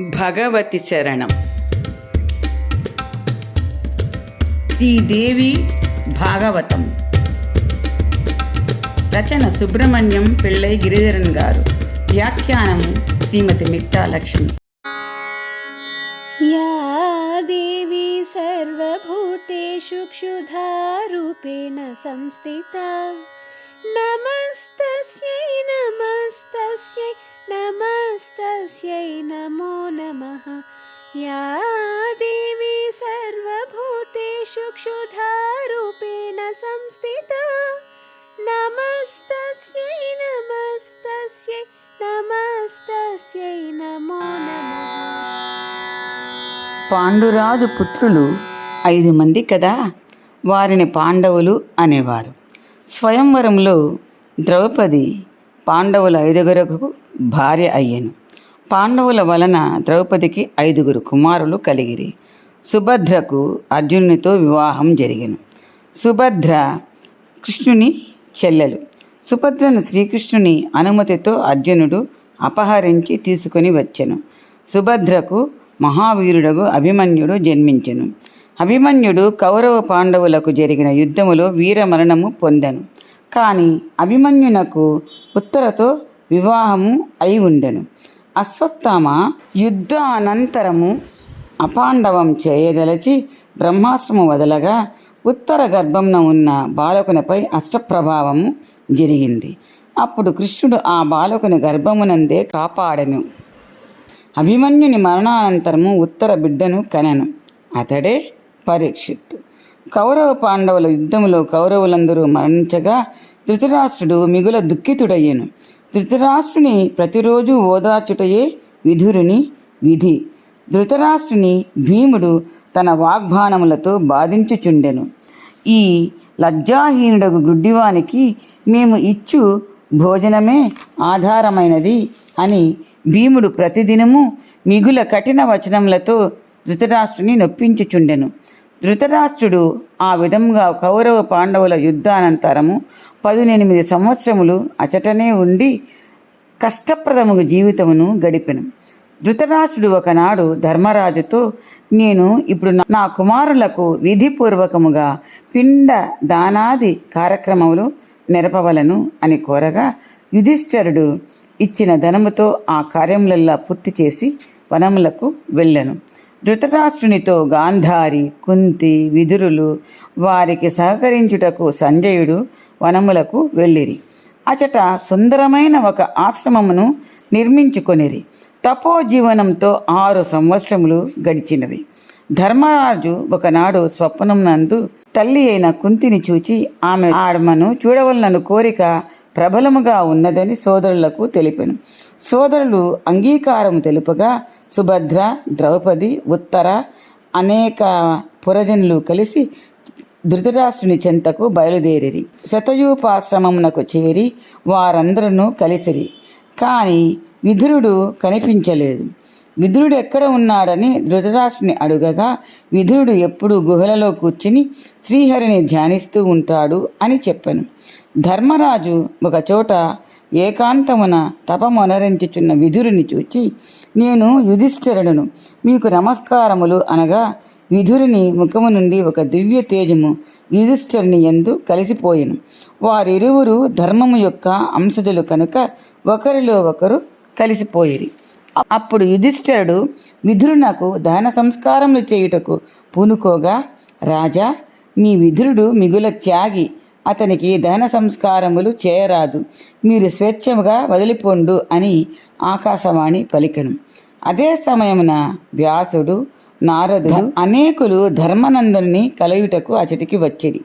భగవతి చరణం. శ్రీదేవి భాగవతం. రచన సుబ్రహ్మణ్యం పిళ్ళై గిరిధరన్ గారు. వ్యాఖ్యానం శ్రీమతి మిక్తాలక్ష్మి దేవి సర్వభూతేషు క్షుధారూపేణ సంస్థిత. నమస్తస్యై నమస్తస్యై నమస్తస్యై నమో నమ యా దేవి సర్వభూతేషు క్షుధారూపేణ సంస్థిత నమస్తస్యై నమస్తస్యై నమస్తస్యై నమో నమ పాండురాజు పుత్రులు ఐదు మంది కదా? వారిని పాండవులు అనేవారు. స్వయంవరంలో ద్రౌపది పాండవుల ఐదుగురకు భార్య అయ్యను. పాండవుల వలన ద్రౌపదికి ఐదుగురు కుమారులు కలిగిరి. సుభద్రకు అర్జునునితో వివాహం జరిగను. సుభద్ర కృష్ణుని చెల్లెలు. సుభద్రను శ్రీకృష్ణుని అనుమతితో అర్జునుడు అపహరించి తీసుకొని వచ్చెను. సుభద్రకు మహావీరుడగు అభిమన్యుడు జన్మించెను. అభిమన్యుడు కౌరవ పాండవులకు జరిగిన యుద్ధములో వీరమరణము పొందెను. కానీ అభిమన్యునకు ఉత్తరతో వివాహము అయి ఉండెను. అశ్వత్థామ యుద్ధ అనంతరము అపాండవం చేయదలచి బ్రహ్మాస్త్రము వదలగా ఉత్తర గర్భంన ఉన్న బాలకునిపై అష్టప్రభావము జరిగింది. అప్పుడు కృష్ణుడు ఆ బాలకుని గర్భమునందే కాపాడెను. అభిమన్యుని మరణానంతరము ఉత్తర బిడ్డను కనెను. అతడే పరీక్షిత్తు. కౌరవ పాండవుల యుద్ధములో కౌరవులందరూ మరణించగా ధృతరాష్ట్రుడు మిగుల దుఃఖితుడయ్యను. ధృతరాష్ట్రుని ప్రతిరోజు ఓదార్చుటయే విధురుని విధి. ధృతరాష్ట్రుని భీముడు తన వాగ్బాణములతో బాధించుచుండెను. ఈ లజ్జాహీనుడకు గుడ్డివానికి మేము ఇచ్చు భోజనమే ఆధారమైనది అని భీముడు ప్రతిదినము మిగుల కఠిన వచనములతో ధృతరాష్ట్రుని నొప్పించుచుండెను. ధృతరాష్ట్రుడు ఆ విధంగా కౌరవ పాండవుల యుద్ధానంతరము పదునెనిమిది సంవత్సరములు అచటనే ఉండి కష్టప్రదముగు జీవితమును గడిపెను. ధృతరాష్ట్రుడు ఒకనాడు ధర్మరాజుతో నేను ఇప్పుడు నా- కుమారులకు విధిపూర్వకముగా పిండ దానాది కార్యక్రమములు నెరపవలను అని కోరగా యుధిష్ఠరుడు ఇచ్చిన ధనముతో ఆ కార్యములల్లా పూర్తి చేసి వనములకు వెళ్ళను. ధృతరాష్ట్రునితో గాంధారి కుంతి విదురులు వారికి సహకరించుటకు సంజయుడు వనములకు వెళ్ళిరి. అచట సుందరమైన ఒక ఆశ్రమమును నిర్మించుకొనిరి. తపోజీవనంతో ఆరు సంవత్సరములు గడిచినవి. ధర్మరాజు ఒకనాడు స్వప్నమునందు తల్లి అయిన కుంతిని చూచి ఆమె ఆడమను చూడవలనను కోరిక ప్రబలముగా ఉన్నదని సోదరులకు తెలిపెను. సోదరులు అంగీకారం తెలుపగా సుభద్ర ద్రౌపది ఉత్తర అనేక పురజనులు కలిసి ధృతరాష్ట్రుని చెంతకు బయలుదేరిరి. శతయూపాశ్రమమునకు చేరి వారందరూ కలిసిరి. కానీ విధురుడు కనిపించలేదు. విధురుడు ఎక్కడ ఉన్నాడని ధృతరాష్ట్రుని అడుగగా విధురుడు ఎప్పుడు గుహలలో కూర్చుని శ్రీహరిని ధ్యానిస్తూ ఉంటాడు అని చెప్పాను. ధర్మరాజు ఒకచోట ఏకాంతమున తపమొనరించుచున్న విధురుని చూచి నేను యుధిష్ఠిరుడును. మీకు నమస్కారములు అనగా విధురుని ముఖము నుండి ఒక దివ్య తేజము యుధిష్ఠిరుని ఎందు కలిసిపోయెను. వారిరువురు ధర్మము యొక్క అంశజులు కనుక ఒకరిలో ఒకరు కలిసిపోయిరి. అప్పుడు యుధిష్ఠిరుడు విధురునకు దహన సంస్కారములు చేయుటకు పూనుకోగా రాజా మీ విధురుడు మిగుల త్యాగి అతనికి దహన సంస్కారములు చేయరాదు. మీరు స్వేచ్ఛముగా వదిలిపోండు అని ఆకాశవాణి పలికెను. అదే సమయమున వ్యాసుడు నారదుడు అనేకులు ధర్మనందుని కలయుటకు అచటికి వచ్చిరి.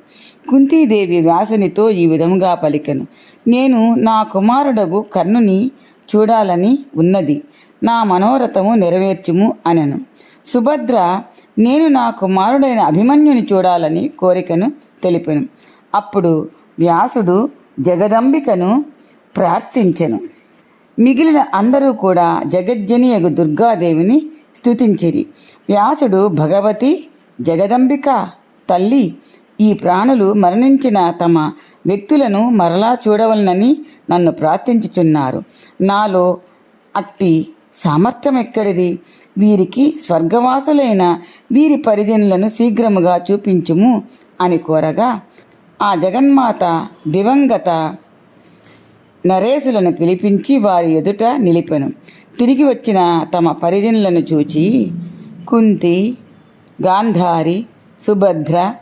కుంతీదేవి వ్యాసునితో ఈ విధముగా పలికెను. నేను నా కుమారుడగు కర్ణుని చూడాలని ఉన్నది. నా మనోరథము నెరవేర్చుము అనెను. సుభద్ర నేను నా కుమారుడైన అభిమన్యుని చూడాలని కోరికను తెలిపెను. అప్పుడు వ్యాసుడు జగదంబికను ప్రార్థించెను. మిగిలిన అందరూ కూడా జగజ్జనియగు దుర్గాదేవిని స్థుతించిరి వ్యాసుడు భగవతి జగదంబిక తల్లి ఈ ప్రాణులు మరణించిన తమ వ్యక్తులను మరలా చూడవలనని నన్ను ప్రార్థించుచున్నారు. నాలో అట్టి సామర్థ్యం ఎక్కడిది? వీరికి స్వర్గవాసులైన వీరి పరిజనులను శీఘ్రముగా చూపించుము అని కోరగా ఆ జగన్మాత దివంగత నరేసులను పిలిపించి వారి ఎదుట నిలిపెను. తిరిగి వచ్చిన తమ పరిజనులను చూచి కుంతి గాంధారి సుభద్ర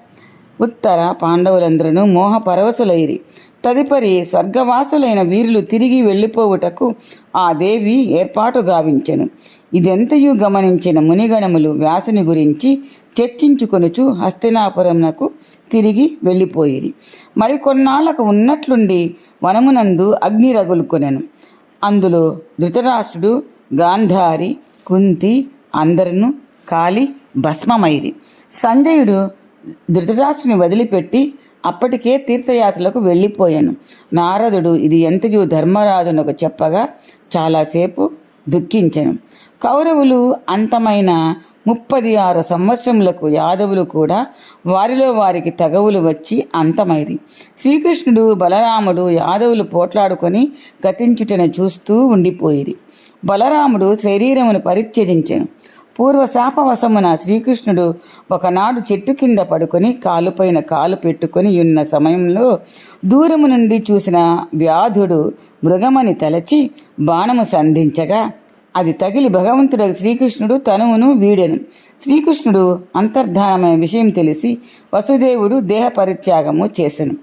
ఉత్తర పాండవులందరూ మోహపరవశులైరి. తదుపరి స్వర్గవాసులైన వీరులు తిరిగి వెళ్ళిపోవుటకు ఆ దేవి ఏర్పాటు గావించెను. ఇదెంతయు గమనించిన మునిగణములు వ్యాసుని గురించి చర్చించుకొనుచు హస్తినాపురంనకు తిరిగి వెళ్ళిపోయిరి మరికొన్నాళ్ళకు ఉన్నట్లుండి వనమునందు అగ్ని రగులుకొనెను. అందులో ధృతరాష్ట్రుడు గాంధారి కుంతి అందరును కాలి భస్మమైరి. సంజయుడు ధృతరాష్ట్రుని వదిలిపెట్టి అప్పటికే తీర్థయాత్రలకు వెళ్ళిపోయాను. నారదుడు ఇది ఎంతయు ధర్మరాజునకు చెప్పగా చాలాసేపు దుఃఖించెను. కౌరవులు అంతమైన ముప్పది ఆరు సంవత్సరములకు యాదవులు కూడా వారిలో వారికి తగవులు వచ్చి అంతమైరి. శ్రీకృష్ణుడు బలరాముడు యాదవులు పోట్లాడుకొని గతించుటను చూస్తూ ఉండిపోయిరి. బలరాముడు శరీరమును పరిత్యజించెను. పూర్వ శాపవశమున శ్రీకృష్ణుడు ఒకనాడు చెట్టు కింద పడుకొని కాలుపైన కాలు పెట్టుకొని ఉన్న సమయంలో దూరము నుండి చూసిన వ్యాధుడు మృగమని తలచి బాణము సంధించగా అది తగిలి భగవంతుడు శ్రీకృష్ణుడు తనువును వీడెను. శ్రీకృష్ణుడు అంతర్ధానమైన విషయం తెలిసి వసుదేవుడు దేహ పరిత్యాగము చేసెను.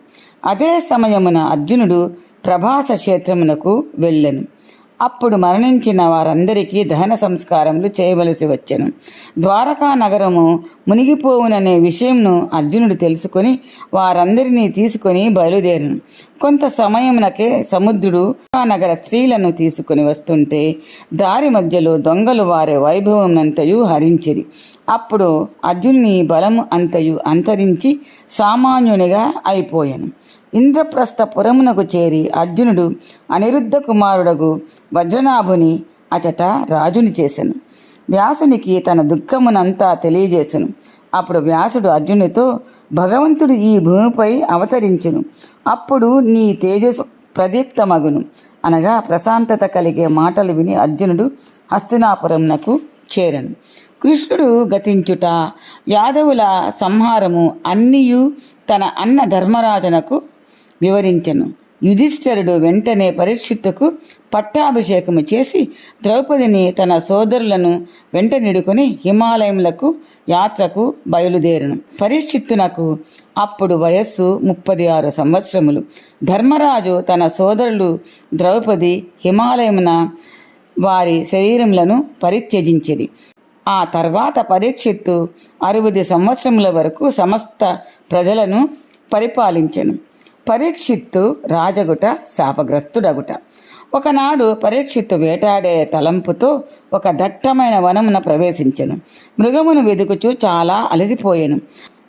అదే సమయమున అర్జునుడు ప్రభాస క్షేత్రమునకు వెళ్ళెను. అప్పుడు మరణించిన వారందరికీ దహన సంస్కారములు చేయవలసి వచ్చెను. ద్వారకా నగరము మునిగిపోవుననే విషయంను అర్జునుడు తెలుసుకొని వారందరినీ తీసుకొని బయలుదేరును. కొంత సమయమునకే సముద్రుడు ఆ నగర స్త్రీలను తీసుకొని వస్తుంటే దారి మధ్యలో దొంగలు వారే వైభవమునంతయు హరించిరి. అప్పుడు అర్జునుని బలము అంతయు అంతరించి సామాన్యునిగా అయిపోయాను. ఇంద్రప్రస్థ పురమునకు చేరి అర్జునుడు అనిరుద్ధ కుమారుడగు వజ్రనాభుని అచట రాజుని చేసెను. వ్యాసునికి తన దుఃఖమునంతా తెలియజేసెను. అప్పుడు వ్యాసుడు అర్జునుడితో భగవంతుడు ఈ భూమిపై అవతరించును. అప్పుడు నీ తేజస్సు ప్రదీప్తమగును. అనగా ప్రశాంతత కలిగే మాటలు విని అర్జునుడు హస్తినాపురంనకు చేరను. కృష్ణుడు గతించుట యాదవుల సంహారము అన్నియు తన అన్న ధర్మరాజునకు వివరించెను. యుధిష్ఠరుడు వెంటనే పరీక్షిత్తుకు పట్టాభిషేకము చేసి ద్రౌపదిని తన సోదరులను వెంట నిడుకొని హిమాలయములకు యాత్రకు బయలుదేరును. పరీక్షిత్తునకు అప్పుడు వయస్సు ముప్పది ఆరు సంవత్సరములు. ధర్మరాజు తన సోదరులు ద్రౌపది హిమాలయమున వారి శరీరములను పరిత్యజించిరి ఆ తర్వాత పరీక్షిత్తు అరవది సంవత్సరముల వరకు సమస్త ప్రజలను పరిపాలించెను. పరీక్షిత్తు రాజగుట శాపగ్రస్తుడగుట. ఒకనాడు పరీక్షిత్తు వేటాడే తలంపుతో ఒక దట్టమైన వనమున ప్రవేశించెను. మృగమును వెదుకుచూ చాలా అలసిపోయెను.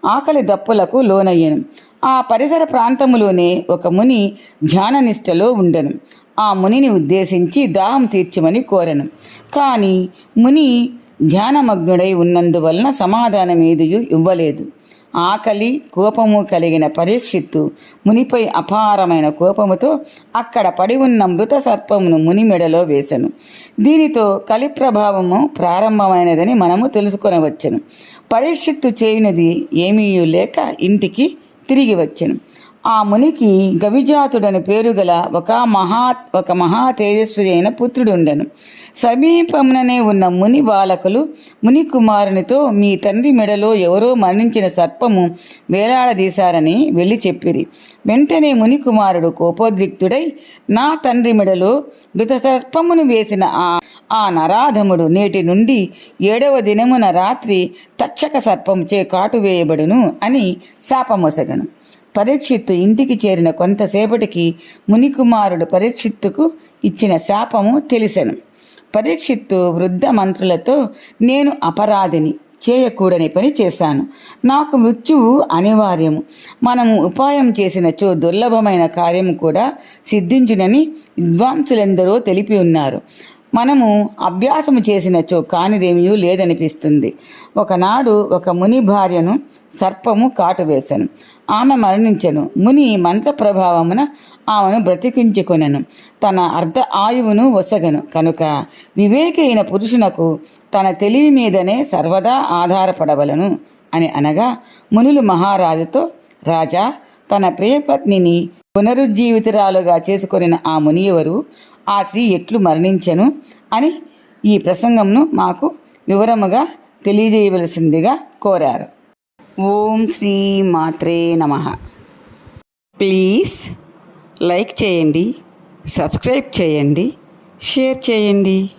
ఆకలి దప్పులకు లోనయ్యెను. ఆ పరిసర ప్రాంతములోనే ఒక ముని ధ్యాననిష్టలో ఉండెను. ఆ మునిని ఉద్దేశించి దాహం తీర్చమని కోరెను. కానీ ముని ధ్యానమగ్నుడై ఉన్నందువలన సమాధానమేదియు ఇవ్వలేదు. ఆకలి కోపము కలిగిన పరీక్షిత్తు మునిపై అపారమైన కోపముతో అక్కడ పడి ఉన్న మృత సర్పమును ముని మెడలో వేశను దీనితో కలి ప్రభావము ప్రారంభమైనదని మనము తెలుసుకొనవచ్చును. పరీక్షిత్తు చేయునది ఏమీ లేక ఇంటికి తిరిగి వచ్చెను. ఆ మునికి గవిజాతుడని పేరు గల ఒక మహా ఒక మహా తేజస్వి అయిన పుత్రుడుండెను. సమీపముననే ఉన్న ముని బాలకులు ముని కుమారునితో మీ తండ్రి మెడలో ఎవరో మరణించిన సర్పము వేలాడదీశారని వెళ్ళి చెప్పిరి. వెంటనే ముని కుమారుడు కోపోద్రిక్తుడై నా తండ్రి మెడలో మృత సర్పమును వేసిన ఆ ఆ నరాధముడు నేటి నుండి ఏడవ దినమున రాత్రి తక్షక సర్పంచే కాటు వేయబడును అని శాపమొసగను. పరీక్షిత్తు ఇంటికి చేరిన కొంతసేపటికి మునికుమారుడు పరీక్షిత్తుకు ఇచ్చిన శాపము తెలిసెను. పరీక్షిత్తు వృద్ధ మంత్రులతో నేను అపరాధిని చేయకూడని పని చేశాను. నాకు మృత్యువు అనివార్యము. మనము ఉపాయం చేసినచో దుర్లభమైన కార్యం కూడా సిద్ధించునని విద్వాంసులెందరో తెలిపి ఉన్నారు. మనము అభ్యాసము చేసినచో కానిదేమీ లేదనిపిస్తుంది. ఒకనాడు ఒక ముని భార్యను సర్పము కాటువేశను. ఆమె మరణించెను. ముని మంత్ర ప్రభావమున ఆమెను బ్రతికించుకొనను. తన అర్ధ ఆయువును వసగను కనుక వివేకైన పురుషునకు తన తెలివి మీదనే సర్వదా ఆధారపడవలను అని అనగా మునులు మహారాజుతో రాజా తన ప్రియపత్నిని పునరుజ్జీవితురాలుగా చేసుకొనిన ఆ మునియవరు ఆ స్త్రీ ఎట్లు మరణించెను అని ఈ ప్రసంగంను మాకు వివరముగా తెలియజేయవలసిందిగా కోరారు. ఓం శ్రీ మాత్రే నమ. ప్లీజ్ లైక్ చేయండి సబ్స్క్రైబ్ చేయండి షేర్ చేయండి.